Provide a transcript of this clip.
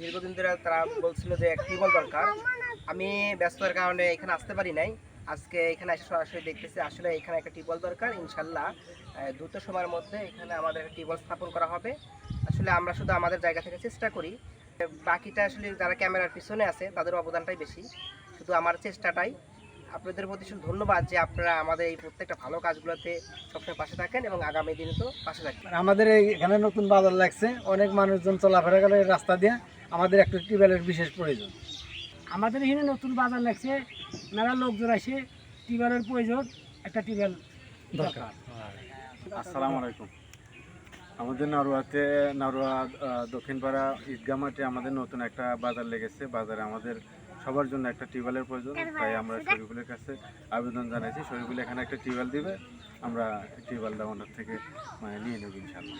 দীর্ঘদিন ধরে তারা বলছিল যে এক টিউবওয়েল দরকার। আমি ব্যস্ততার কারণে এখানে আসতে পারি নাই। আজকে এখানে এসে সরাসরি দেখতেছি, আসলে এখানে একটা টিউবওয়েল দরকার। ইনশাল্লাহ দ্রুত সময়ের মধ্যে এখানে আমাদের একটা টিউবওয়েল স্থাপন করা হবে। আসলে আমরা শুধু আমাদের জায়গা থেকে চেষ্টা করি। বাকিটা আসলে যারা ক্যামেরার পিছনে আছে, তাদের অবদানটাই বেশি। শুধু আমার চেষ্টাটাই। আপনাদের প্রতি শুধু ধন্যবাদ যে আপনারা আমাদের এই প্রত্যেকটা ভালো কাজগুলোতে সবসময় পাশে থাকেন এবং আগামী দিনে তো পাশে থাকবেন আমাদের এখানে নতুন বাজার লাগছে। অনেক মানুষজন চলাফেরা এই রাস্তা দিয়ে। আমাদের একটা টিউবওয়েলের বিশেষ প্রয়োজন। আমাদের এখানে নতুন বাজার লাগছে মেলা লোকজন আসে টিউবওয়েলের প্রয়োজন একটা টিউবওয়েল দরকার। আসসালামু আলাইকুম। আমাদের নরওয়াতে নরওয়া আহ, দক্ষিণপাড়া ঈদগাহ মাঠে আমাদের নতুন একটা বাজার লেগেছে। বাজারে আমাদের সবার জন্য একটা টিউবওয়েলের প্রয়োজন তাই আমরা শরীফুলের কাছে আবেদন জানাইছি শরীফুল এখানে একটা টিউবওয়েল দিবে আমরা টিউবওয়েলটা ওনার থেকে মানে নিয়ে নেব ইনশাল্লাহ